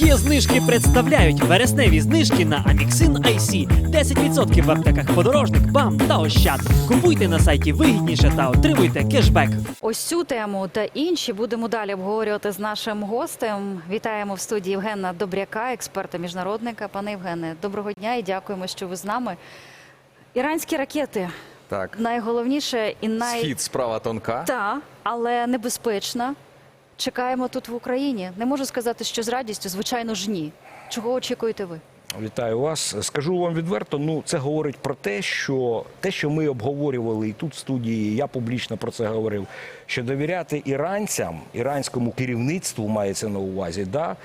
Є знижки представляють вересневі знижки на Amixin IC. 10% в аптеках подорожник, БАМ та Ощад. Купуйте на сайті вигідніше та отримуйте кешбек. Ось цю тему та інші будемо далі обговорювати з нашим гостем. Вітаємо в студії Євгена Добряка, експерта міжнародника. Пане Євгене, доброго дня і дякуємо, що ви з нами. Іранські ракети Так, найголовніше і най схід справа тонка. та, але небезпечна. Чекаємо тут в Україні. Не можу сказати, що з радістю, звичайно ж ні. Чого очікуєте ви? Вітаю вас. Скажу вам відверто. Ну це говорить про те, що те, що ми обговорювали і тут в студії, я публічно про це говорив. Що довіряти іранцям, іранському керівництву мається на увазі, да,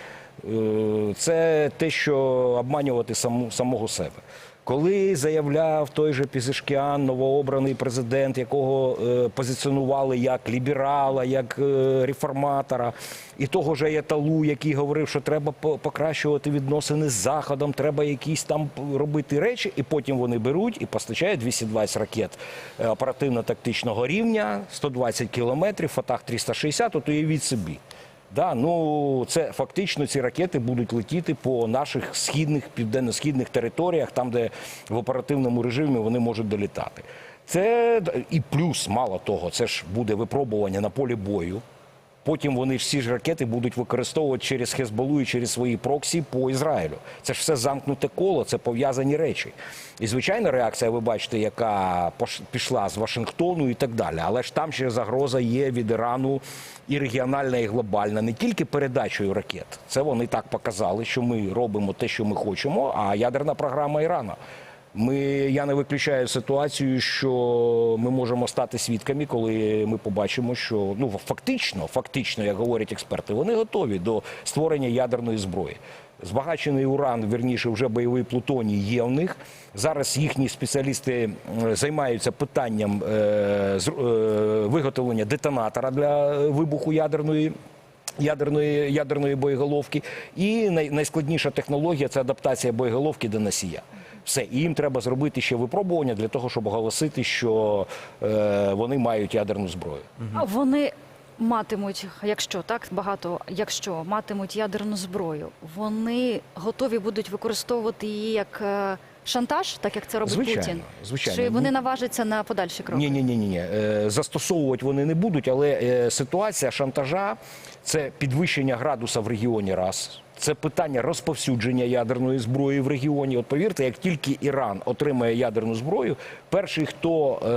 е, це те, що обманювати самого себе. Коли заявляв той же Пізишкіан, новообраний президент, якого е, позиціонували як ліберала, як е, реформатора, і того ж Аяталу, який говорив, що треба по- покращувати відносини з Заходом, треба якісь там робити речі, і потім вони беруть і постачають 220 ракет е, оперативно-тактичного рівня, 120 кілометрів, Фатах 360, от уявіть собі. Да, ну це фактично ці ракети будуть летіти по наших східних південно-східних територіях, там де в оперативному режимі вони можуть долітати. Це і плюс, мало того, це ж буде випробування на полі бою. Потім вони ж всі ж ракети будуть використовувати через Хезболу і через свої проксі по Ізраїлю. Це ж все замкнуте коло, це пов'язані речі. І звичайна реакція, ви бачите, яка пішла з Вашингтону і так далі. Але ж там ще загроза є від Ірану і регіональна, і глобальна, не тільки передачею ракет. Це вони так показали, що ми робимо те, що ми хочемо, а ядерна програма Ірана. Ми, я не виключаю ситуацію, що ми можемо стати свідками, коли ми побачимо, що ну фактично, фактично, як говорять експерти, вони готові до створення ядерної зброї. Збагачений уран, вірніше, вже бойовий плутоній є в них. Зараз їхні спеціалісти займаються питанням е, е, виготовлення детонатора для вибуху ядерної ядерної, ядерної боєголовки. І най, найскладніша технологія це адаптація боєголовки до носія. Все, і їм треба зробити ще випробування для того, щоб оголосити, що е, вони мають ядерну зброю. А Вони матимуть, якщо так багато, якщо матимуть ядерну зброю, вони готові будуть використовувати її як е, шантаж, так як це робить Звичайно, Путін. звичайно. Чи вони Ну, наважаться на подальші кроки? Ні, ні, ні, ні, ні. Е, Застосовувати вони не будуть, але е, ситуація шантажа це підвищення градуса в регіоні раз. Це питання розповсюдження ядерної зброї в регіоні. От повірте, як тільки Іран отримає ядерну зброю, перший, хто е,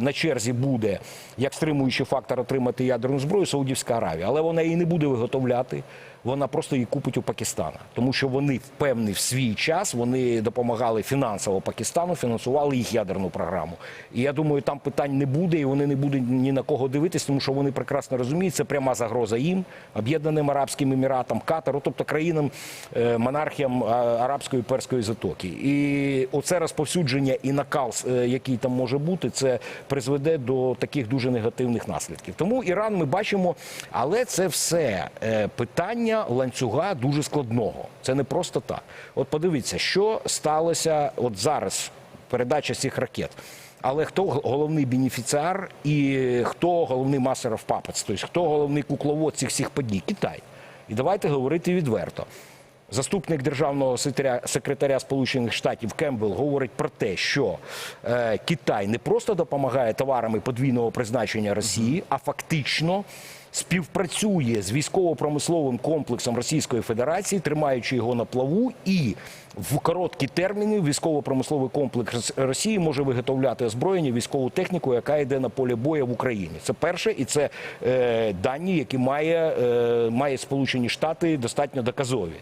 на черзі буде як стримуючий фактор отримати ядерну зброю, Саудівська Аравія. Але вона її не буде виготовляти. Вона просто її купить у Пакистана, тому що вони в в свій час вони допомагали фінансово Пакистану, фінансували їх ядерну програму. І я думаю, там питань не буде, і вони не будуть ні на кого дивитись, тому що вони прекрасно розуміють, це пряма загроза їм, Об'єднаним Арабським Еміратам, Катару, тобто країнам е, монархіям арабської перської затоки. І оце розповсюдження і накал, е, який там може бути, це призведе до таких дуже негативних наслідків. Тому Іран ми бачимо, але це все е, питання ланцюга дуже складного. Це не просто так. От подивіться, що сталося от зараз. Передача цих ракет. Але хто головний бенефіціар і хто головний master of puppets, тобто хто головний кукловод цих всіх подій? Китай. І давайте говорити відверто. Заступник державного секретаря Сполучених Штатів Кембл говорить про те, що е, Китай не просто допомагає товарами подвійного призначення Росії, а фактично співпрацює з військово-промисловим комплексом Російської Федерації, тримаючи його на плаву, і в короткі терміни військово-промисловий комплекс Росії може виготовляти озброєння, військову техніку, яка йде на полі бою в Україні. Це перше, і це е, дані, які має, е, має Сполучені Штати достатньо доказові.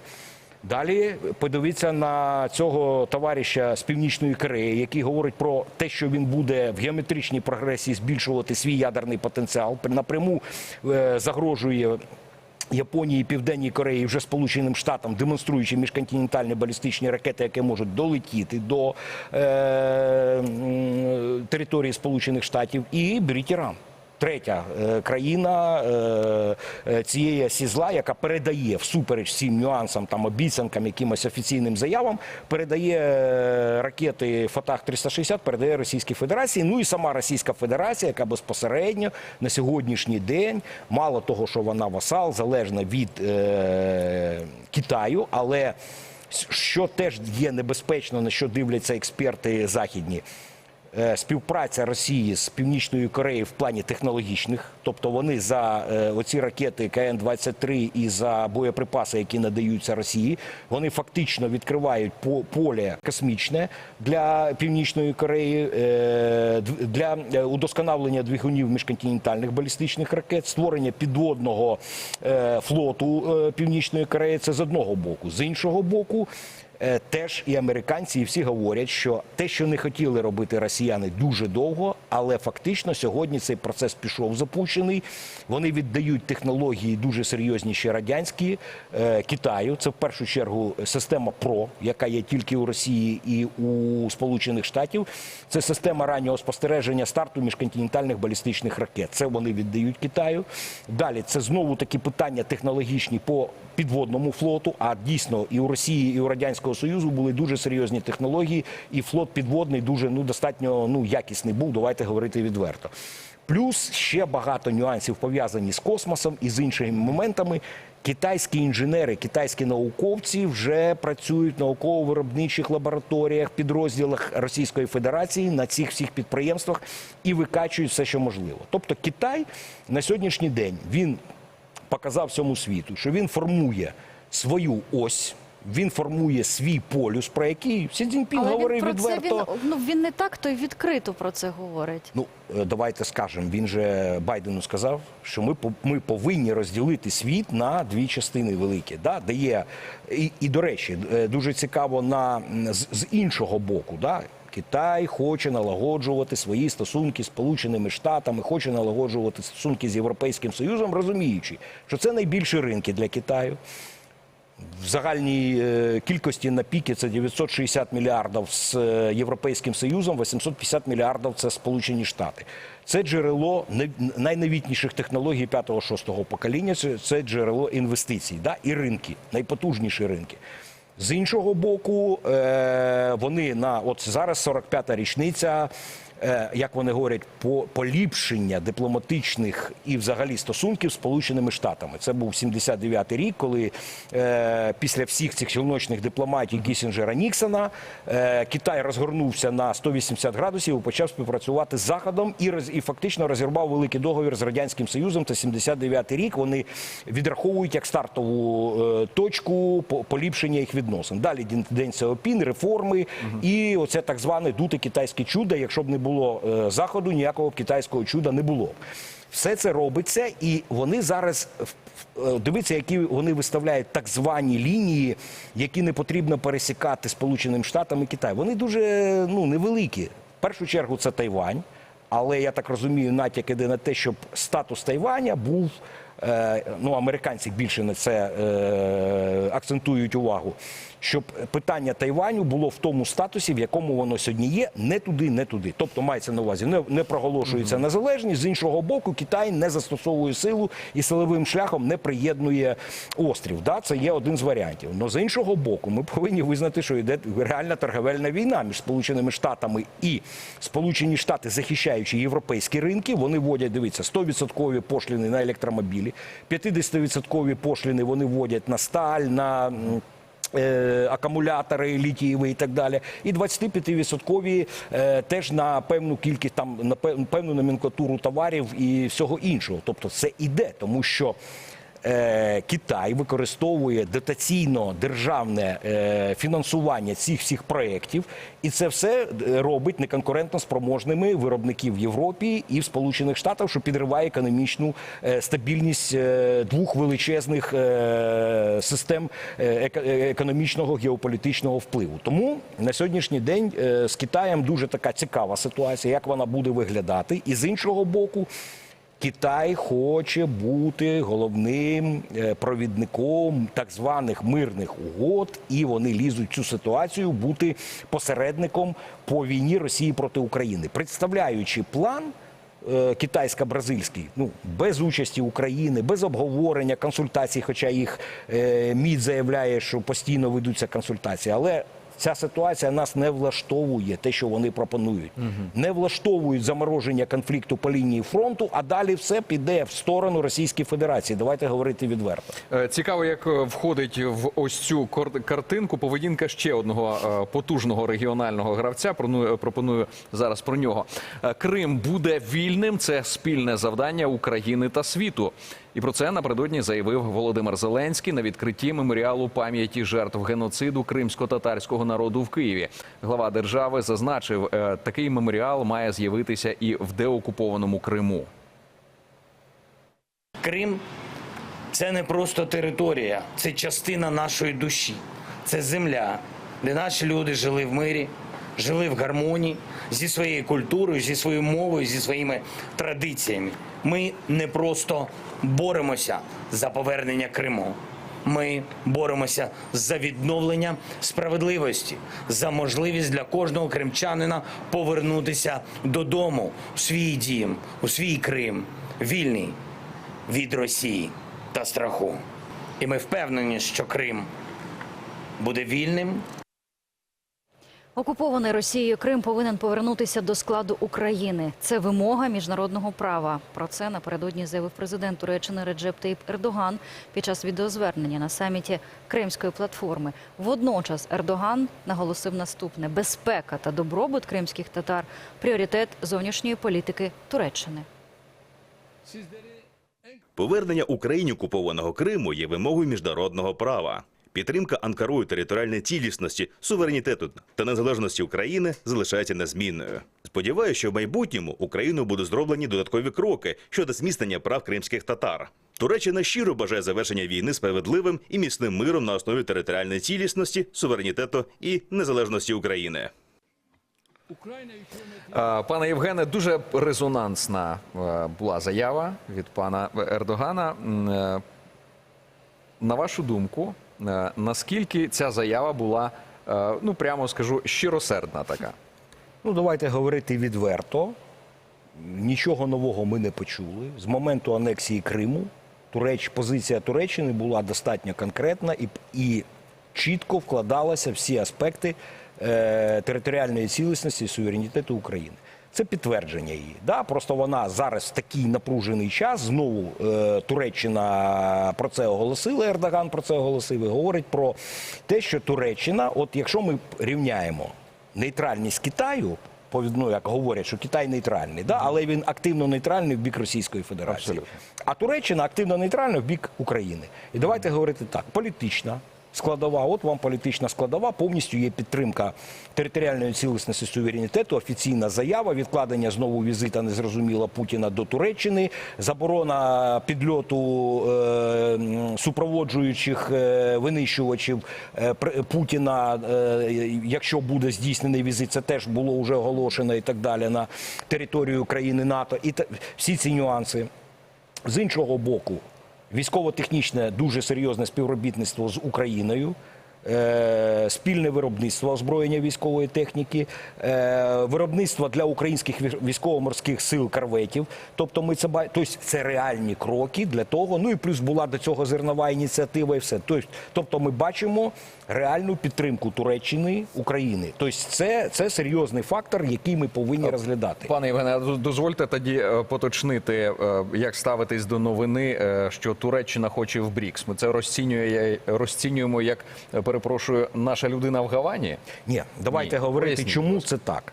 Далі подивіться на цього товариша з північної Кореї, який говорить про те, що він буде в геометричній прогресії збільшувати свій ядерний потенціал. Напряму е, загрожує. Японії, Південній Кореї, вже Сполученим Штатам, демонструючи міжконтинентальні балістичні ракети, які можуть долетіти до е, території Сполучених Штатів, і беріть Іран. Третя е, країна е, е, цієї осі зла, яка передає всупереч всім нюансам, там обіцянкам, якимось офіційним заявам, передає ракети Фатах 360 передає Російській Федерації. Ну і сама Російська Федерація, яка безпосередньо на сьогоднішній день, мало того, що вона васал, залежна від Китаю, але що теж є небезпечно, на що дивляться експерти західні. Е, Співпраця Росії з Північною Кореєю в плані технологічних, тобто вони за е, оці ракети КН-23 і за боєприпаси, які надаються Росії, вони фактично відкривають по- поле космічне для Північної Кореї е, для удосконалення двигунів міжконтинентальних балістичних ракет, створення підводного флоту Північної Кореї. Це з одного боку, з іншого боку. Е, Теж і американці, і всі говорять, що те, що не хотіли робити росіяни дуже довго, але фактично сьогодні цей процес пішов запущений. Вони віддають технології дуже серйозні ще радянські е, Китаю. Це в першу чергу система ПРО, яка є тільки у Росії і у Сполучених Штатів. Це система раннього спостереження старту міжконтинентальних балістичних ракет. Це вони віддають Китаю. Далі це знову такі питання технологічні по підводному флоту. А дійсно і у Росії, і у радянського союзу були дуже серйозні технології, і флот підводний дуже ну достатньо ну якісний був. Давайте говорити відверто. Плюс ще багато нюансів пов'язані з космосом і з іншими моментами. Китайські інженери, китайські науковці вже працюють в науково-виробничих лабораторіях, підрозділах Російської Федерації на цих всіх підприємствах і викачують все, що можливо. Тобто Китай на сьогоднішній день він показав всьому світу, що він формує свою ось, він формує свій полюс, про який Сі Цзіньпін Але говорив він про відверто. він, ну, він не так, то й відкрито про це говорить. Ну е, давайте скажемо. Він же Байдену сказав, що ми ми повинні розділити світ на дві частини великі. Да? Де є і, і до речі, е, дуже цікаво на з, з іншого боку. Да? Китай хоче налагоджувати свої стосунки з Сполученими Штатами, хоче налагоджувати стосунки з Європейським Союзом, розуміючи, що це найбільші ринки для Китаю. В загальній е, кількості на піки це 960 мільярдів з е, Європейським Союзом, 850 мільярдів це Сполучені Штати. Це джерело найновітніших технологій 5-6 покоління, це, це джерело інвестицій да? і ринки, найпотужніші ринки. З іншого боку, е, вони на от зараз 45-та річниця. Е, Як вони говорять, по поліпшення дипломатичних і взагалі стосунків з Сполученими Штатами. Це був 79-й рік, коли е, після всіх цих сілночних дипломатій Кісінджера Ніксона е, Китай розгорнувся на 180 градусів і почав співпрацювати з Заходом і, роз, і фактично розірвав великий договір з Радянським Союзом. Це 79-й рік. Вони відраховують як стартову е, точку по- поліпшення їх відносин. Далі День Сяопін, реформи і оце так зване дуте китайське чудо. Якщо б не було е, заходу, ніякого китайського чуда не було. Все це робиться, і вони зараз в- е, дивіться, які вони виставляють так звані лінії, які не потрібно пересікати Сполученим Штатам і Китай. Вони дуже ну невеликі. В першу чергу це Тайвань, але я так розумію, натяк іде на те, щоб статус Тайваня був. Е, Ну, американці більше на це е, акцентують увагу, щоб питання Тайваню було в тому статусі, в якому воно сьогодні є, не туди, не туди. Тобто мається на увазі, не, не проголошується незалежність. З іншого боку, Китай не застосовує силу і силовим шляхом не приєднує острів. Да, це є один з варіантів. Но з іншого боку, ми повинні визнати, що йде реальна торговельна війна між Сполученими Штатами і Сполучені Штати, захищаючи європейські ринки, вони вводять, дивіться, 100% пошліни на електромобілі, 50% пошліни вони вводять на сталь, на. е, Акумулятори літієві і так далі, і 25% е, теж на певну кількість там на певну номенклатуру товарів і всього іншого. Тобто це іде, тому що Китай використовує дотаційно державне е, фінансування цих всіх проєктів, і це все е, робить неконкурентно спроможними виробників в Європі і в Сполучених Штатах, що підриває економічну е, стабільність е, двох величезних е, систем е, еко- е, економічного геополітичного впливу. Тому на сьогоднішній день е, з Китаєм дуже така цікава ситуація, як вона буде виглядати, і з іншого боку. Китай хоче бути головним е, провідником так званих мирних угод, і вони лізуть в цю ситуацію бути посередником по війні Росії проти України, представляючи план. е, китайсько-бразильський, ну без участі України, без обговорення консультацій, хоча їх е, МІД заявляє, що постійно ведуться консультації, але. Ця ситуація нас не влаштовує, те, що вони пропонують. Не влаштовують замороження конфлікту по лінії фронту, а далі все піде в сторону Російської Федерації. Давайте говорити відверто. Е, Цікаво, як е, входить в ось цю картинку поведінка ще одного е, потужного регіонального гравця. Пропоную зараз про нього. Крим буде вільним. Це спільне завдання України та світу. І про це напередодні заявив Володимир Зеленський на відкритті меморіалу пам'яті жертв геноциду кримсько-татарського народу в Києві. Глава держави зазначив, е, такий меморіал має з'явитися і в деокупованому Криму. Крим це не просто територія, це частина нашої душі, це земля, де наші люди жили в мирі, жили в гармонії зі своєю культурою, зі своєю мовою, зі своїми традиціями. Ми не просто боремося за повернення Криму. Ми боремося за відновлення справедливості, за можливість для кожного кримчанина повернутися додому, у свій дім, у свій Крим, вільний від Росії та страху. І ми впевнені, що Крим буде вільним Окупований Росією Крим повинен повернутися до складу України. Це вимога міжнародного права. Про це напередодні заявив президент Туреччини Реджеп Таїп Ердоган під час відеозвернення на саміті Кримської платформи. Водночас Ердоган наголосив наступне: безпека та добробут кримських татар пріоритет зовнішньої політики Туреччини. Повернення Україні окупованого Криму є вимогою міжнародного права. Підтримка Анкарою територіальної цілісності, суверенітету та незалежності України залишається незмінною. Сподіваюся, що в майбутньому Україною будуть зроблені додаткові кроки щодо зміцнення прав кримських татар. Туреччина щиро бажає завершення війни справедливим і міцним миром на основі територіальної цілісності, суверенітету і незалежності України. Пане Євгене, дуже резонансна е, була заява від пана Ердогана. Е, На вашу думку, наскільки ця заява була, е, ну прямо скажу, щиросердна така? Ну, давайте говорити відверто. Нічого нового ми не почули. З моменту анексії Криму Туреч, позиція Туреччини була достатньо конкретна і, і чітко вкладалася всі аспекти е, територіальної цілісності і суверенітету України. Це підтвердження її. Да? Просто вона зараз в такий напружений час знову е, Туреччина про це оголосила, Ердоган про це оголосив і говорить про те, що Туреччина, от якщо ми рівняємо нейтральність Китаю, повідно, як говорять, що Китай нейтральний, да? але він активно нейтральний в бік Російської Федерації. Абсолютно. А Туреччина активно нейтральна в бік України. І давайте говорити так: політична складова, от вам політична складова, повністю є підтримка територіальної цілісності суверенітету, офіційна заява, відкладення знову візита незрозуміла Путіна до Туреччини, заборона підльоту е, супроводжуючих е, винищувачів е, Путіна, якщо буде здійснений візит, це теж було вже оголошено і так далі на територію країни НАТО. І всі ці нюанси. З іншого боку, військово-технічне дуже серйозне співробітництво з Україною. е, Спільне виробництво озброєння військової техніки, е, виробництво для українських військово-морських сил корветів. Тобто, ми це тобто це реальні кроки для того. Ну і плюс була до цього зернова ініціатива, і все. Тобто, тобто ми бачимо реальну підтримку Туреччини України. Тобто, це, це серйозний фактор, який ми повинні розглядати. Пане Євгене, дозвольте тоді е, поточнити, е, як ставитись до новини, е, що Туреччина хоче в БРІКС. Ми це розцінює, розцінюємо як, перепрошую, наша людина в Гавані. Ні, давайте Ні, говорити, поясніть, чому це так.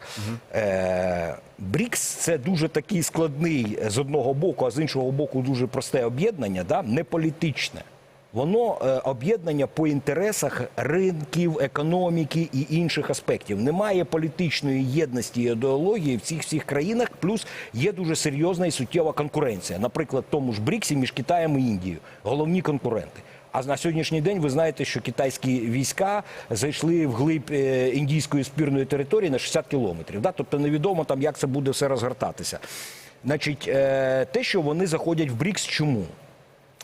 Е, БРІКС це дуже такий складний з одного боку, а з іншого боку, дуже просте об'єднання, да? не політичне. Воно е, об'єднання по інтересах ринків, економіки і інших аспектів. Немає політичної єдності і ідеології в цих всіх країнах. Плюс є дуже серйозна і суттєва конкуренція. Наприклад, в тому ж БРІКСі між Китаєм і Індією. Головні конкуренти. А на сьогоднішній день ви знаєте, що китайські війська зайшли в глиб е, індійської спірної території на 60 кілометрів. Да? Тобто невідомо там, як це буде все розгортатися. Значить, е, те, що вони заходять в БРІКС, чому?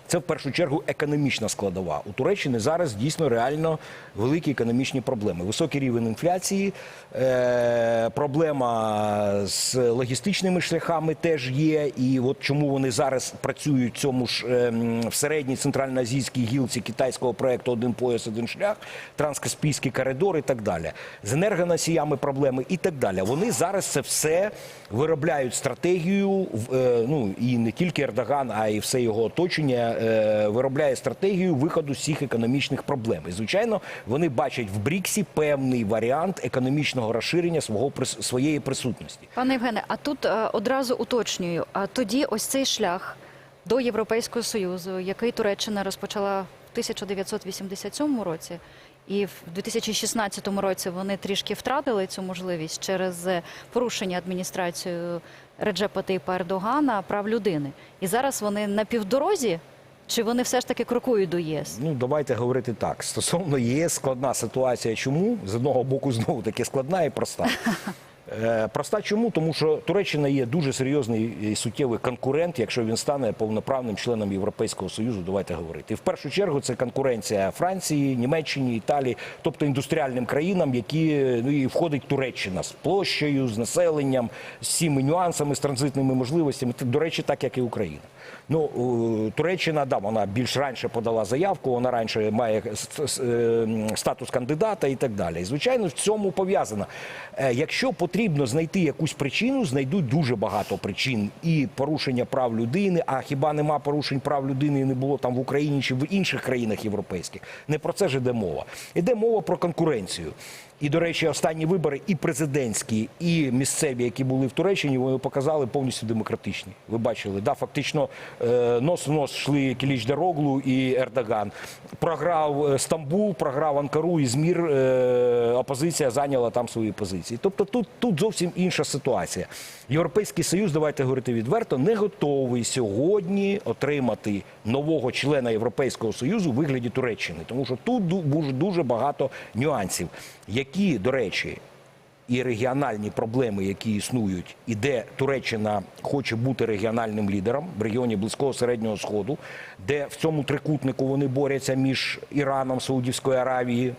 Це в першу чергу економічна складова. У Туреччини зараз дійсно реально великі економічні проблеми. Високий рівень інфляції, е, проблема з логістичними шляхами теж є. І от чому вони зараз працюють в цьому ж е, в середній центральноазійській гілці китайського проекту Один пояс, один шлях, транскаспійський коридор і так далі. З енергоносіями проблеми і так далі. Вони зараз це все виробляють стратегію. е, Ну і не тільки Ердоган, а й все його оточення виробляє стратегію виходу цих економічних проблем. І звичайно, вони бачать в Бріксі певний варіант економічного розширення свого своєї присутності. Пане Євгене, а тут е, одразу уточнюю. А тоді ось цей шлях до Європейського Союзу, який Туреччина розпочала в 1987 році, і в 2016 році вони трішки втратили цю можливість через е, порушення адміністрацією Реджепа Тейпа Ердогана прав людини. І зараз вони на півдорозі, чи вони все ж таки крокують до ЄС? Ну давайте говорити так. Стосовно ЄС складна ситуація. Чому з одного боку знову таки складна і проста. Е, Проста чому? Тому що Туреччина є дуже серйозний і суттєвий конкурент, якщо він стане повноправним членом Європейського Союзу, давайте говорити. І в першу чергу це конкуренція Франції, Німеччині, Італії, тобто індустріальним країнам, які ну і входить Туреччина з площею, з населенням, з всіми нюансами, з транзитними можливостями. До речі, так як і Україна. Ну Туреччина да, вона більш раніше подала заявку, вона раніше має е, статус кандидата і так далі. І, звичайно, в цьому пов'язано. Е, Якщо потрібно знайти якусь причину, знайдуть дуже багато причин і порушення прав людини. А хіба нема порушень прав людини і не було там в Україні чи в інших країнах європейських? Не про це ж іде мова. Іде мова про конкуренцію. І, до речі, останні вибори і президентські, і місцеві, які були в Туреччині, вони показали повністю демократичні. Ви бачили, да, фактично е, нос в нос йшли Кіліч Дароглу і Ердоган. Програв е, Стамбул, програв Анкару, Ізмір, е, опозиція зайняла там свої позиції. Тобто тут, тут зовсім інша ситуація. Європейський Союз, давайте говорити відверто, не готовий сьогодні отримати нового члена Європейського Союзу у вигляді Туреччини, тому що тут дуже, багато нюансів, до речі, і регіональні проблеми, які існують, і де Туреччина хоче бути регіональним лідером в регіоні Близького Середнього Сходу, де в цьому трикутнику вони борються між Іраном, Саудівською Аравією,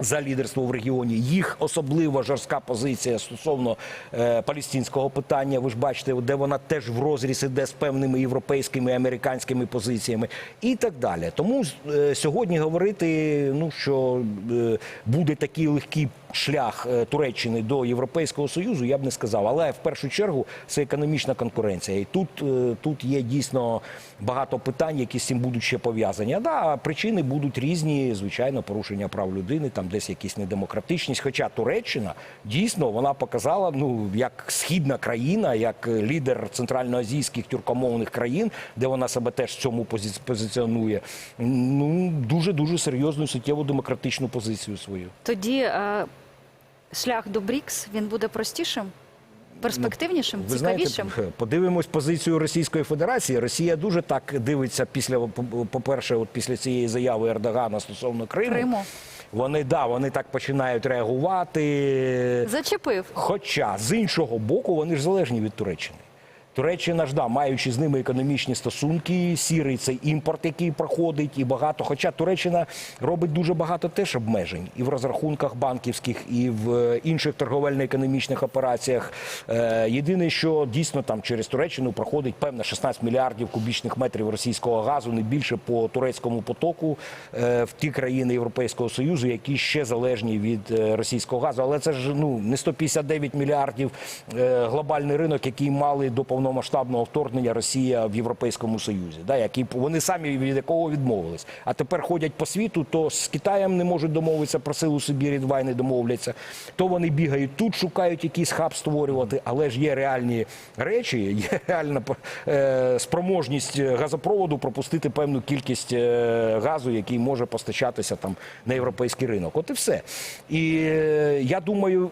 за лідерство в регіоні. Їх особливо жорстка позиція стосовно е, палестинського питання. Ви ж бачите, де вона теж в розріз іде з певними європейськими американськими позиціями і так далі. Тому е, сьогодні говорити, ну що е, буде такий легкий шлях е, Туреччини до Європейського союзу, я б не сказав. Але в першу чергу це економічна конкуренція. І тут, е, тут є дійсно багато питань, які з цим будуть ще пов'язані. А да, причини будуть різні, звичайно, порушення прав людини, там десь якісь недемократичність. Хоча Туреччина дійсно вона показала, ну як східна країна, як лідер центральноазійських тюркомовних країн, де вона себе теж в цьому позиці- позиціонує. Ну дуже дуже серйозну суттєву демократичну позицію свою. Тоді е, шлях до БРІКС він буде простішим, перспективнішим, Ви цікавішим. знаєте, подивимось позицію Російської Федерації. Росія дуже так дивиться після, по-перше, от після цієї заяви Ердогана стосовно Криму. Криму. Вони да, вони так починають реагувати. Зачепив. Хоча з іншого боку, вони ж залежні від Туреччини. Туреччина ж да, маючи з ними економічні стосунки, сірий цей імпорт, який проходить, і багато. Хоча Туреччина робить дуже багато теж обмежень і в розрахунках банківських, і в е, інших торговельно-економічних операціях. Е, єдине, що дійсно там через Туреччину проходить певно 16 мільярдів кубічних метрів російського газу, не більше по турецькому потоку е, в ті країни Європейського союзу, які ще залежні від російського газу. Але це ж ну не 159 мільярдів глобальний ринок, який мали до повномасштабного вторгнення Росія в Європейському Союзі, да, які вони самі від якого відмовились. А тепер ходять по світу, то з Китаєм не можуть домовитися про силу Сибірі, два не домовляться. То вони бігають тут, шукають якийсь хаб створювати, але ж є реальні речі, є реальна е, спроможність газопроводу пропустити певну кількість е, газу, який може постачатися там на європейський ринок. От і все. І е, я думаю,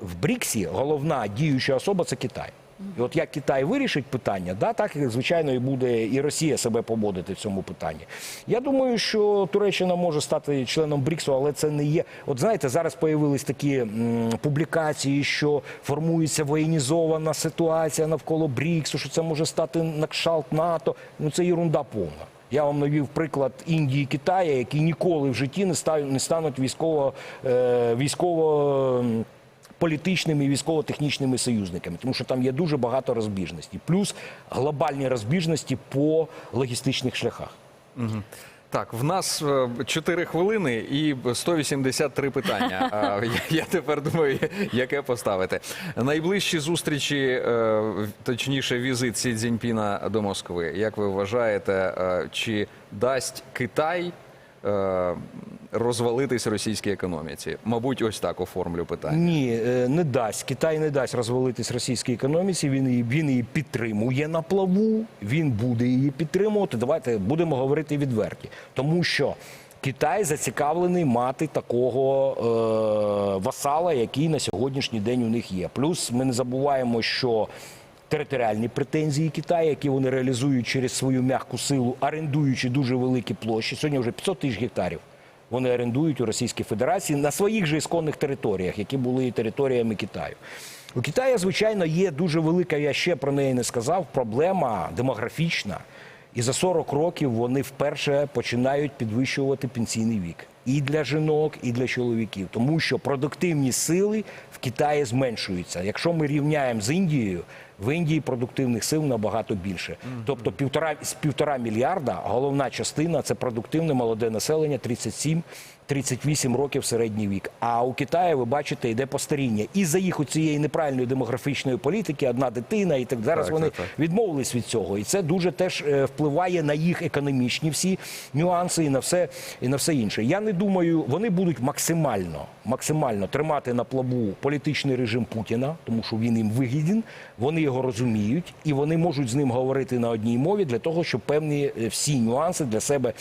в Бріксі головна діюча особа це Китай. І от як Китай вирішить питання, да, так звичайно і буде і Росія себе поводити в цьому питанні. Я думаю, що Туреччина може стати членом БРІКСу, але це не є. От знаєте, зараз появились такі м, публікації, що формується воєнізована ситуація навколо БРІКСу, що це може стати на кшалт НАТО. Ну це єрунда повна. Я вам навів приклад Індії і Китаю, які ніколи в житті не стануть, військово, е, військово політичними і військово-технічними союзниками, тому що там є дуже багато розбіжностей, плюс глобальні розбіжності по логістичних шляхах. Так, в нас 4 хвилини і 183 питання. Я, я тепер думаю, яке поставити. Найближчі зустрічі, е, точніше, візит Сі Цзіньпіна до Москви. Як ви вважаєте, е, чи дасть Китай е, розвалитись російській економіці? Мабуть, ось так оформлю питання. Ні, е, не дасть. Китай не дасть розвалитись російській економіці. Він її, він її підтримує на плаву, він буде її підтримувати. Давайте будемо говорити відверті. Тому що Китай зацікавлений мати такого е, васала, який на сьогоднішній день у них є. Плюс ми не забуваємо, що територіальні претензії Китаю, які вони реалізують через свою м'яку силу, орендуючи дуже великі площі. Сьогодні вже 500 тисяч гектарів. Вони орендують у Російській Федерації на своїх же ісконних територіях, які були територіями Китаю. У Китаї, звичайно, є дуже велика, я ще про неї не сказав, проблема демографічна. І за 40 років вони вперше починають підвищувати пенсійний вік і для жінок, і для чоловіків, тому що продуктивні сили в Китаї зменшуються. Якщо ми рівняємо з Індією, в Індії продуктивних сил набагато більше. Тобто півтора з півтора мільярда головна частина це продуктивне молоде населення 37 38 років середній вік. А у Китаї ви бачите, йде постаріння. І за їх у цієї неправильної демографічної політики одна дитина, і так зараз Так, вони так, так. відмовились від цього. І це дуже теж е, впливає на їх економічні всі нюанси і на все і на все інше. Я не думаю, вони будуть максимально максимально тримати на плаву політичний режим Путіна, тому що він їм вигіден, вони його розуміють, і вони можуть з ним говорити на одній мові для того, щоб певні е, всі нюанси для себе.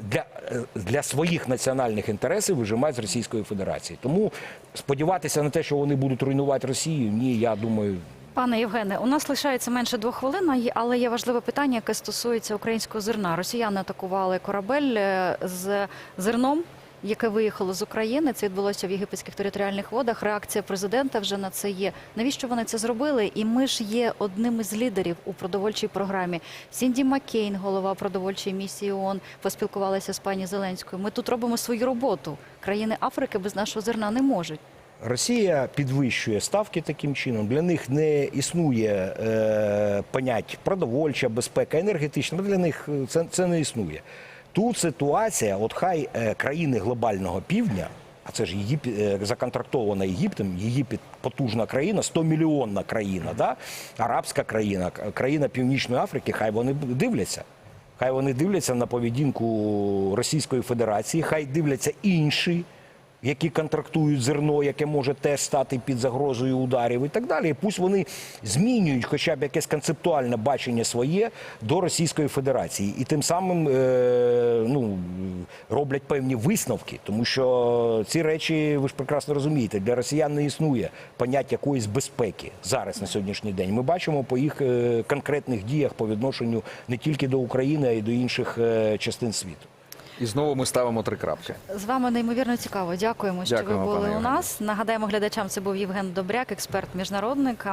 Для, е, для своїх національних інтересів вижимають з Російської Федерації. Тому сподіватися на те, що вони будуть руйнувати Росію, ні, я думаю, Пане Євгене, у нас лишається менше двох хвилин, але є важливе питання, яке стосується українського зерна. Росіяни атакували корабель е, з зерном, яке виїхало з України. Це відбулося в єгипетських територіальних водах. Реакція президента вже на це є. Навіщо вони це зробили? І ми ж є одним із лідерів у продовольчій програмі. Сінді Маккейн, голова продовольчої місії ООН, поспілкувалася з пані Зеленською. Ми тут робимо свою роботу. Країни Африки без нашого зерна не можуть. Росія підвищує ставки таким чином. Для них не існує е, понять продовольча безпека, енергетична. Для них е, це, це не існує. Тут ситуація, от хай е, країни глобального півдня, а це ж Єгипет, е, законтрактована Єгиптом, Єгипет потужна країна, 100 мільйонна країна, да? арабська країна, країна Північної Африки, хай вони дивляться. Хай вони дивляться на поведінку Російської Федерації, хай дивляться інші які контрактують зерно, яке може теж стати під загрозою ударів і так далі. Пусть вони змінюють хоча б якесь концептуальне бачення своє до Російської Федерації, і тим самим е, ну, роблять певні висновки, тому що ці речі, ви ж прекрасно розумієте, для росіян не існує поняття якоїсь безпеки зараз на сьогоднішній день. Ми бачимо по їх е, конкретних діях по відношенню не тільки до України, а й до інших е, частин світу. І знову ми ставимо три крапки. З вами неймовірно цікаво. Дякуємо, що Дякуємо, ви були у нас. Нагадаємо глядачам, це був Євген Добряк, експерт міжнародник.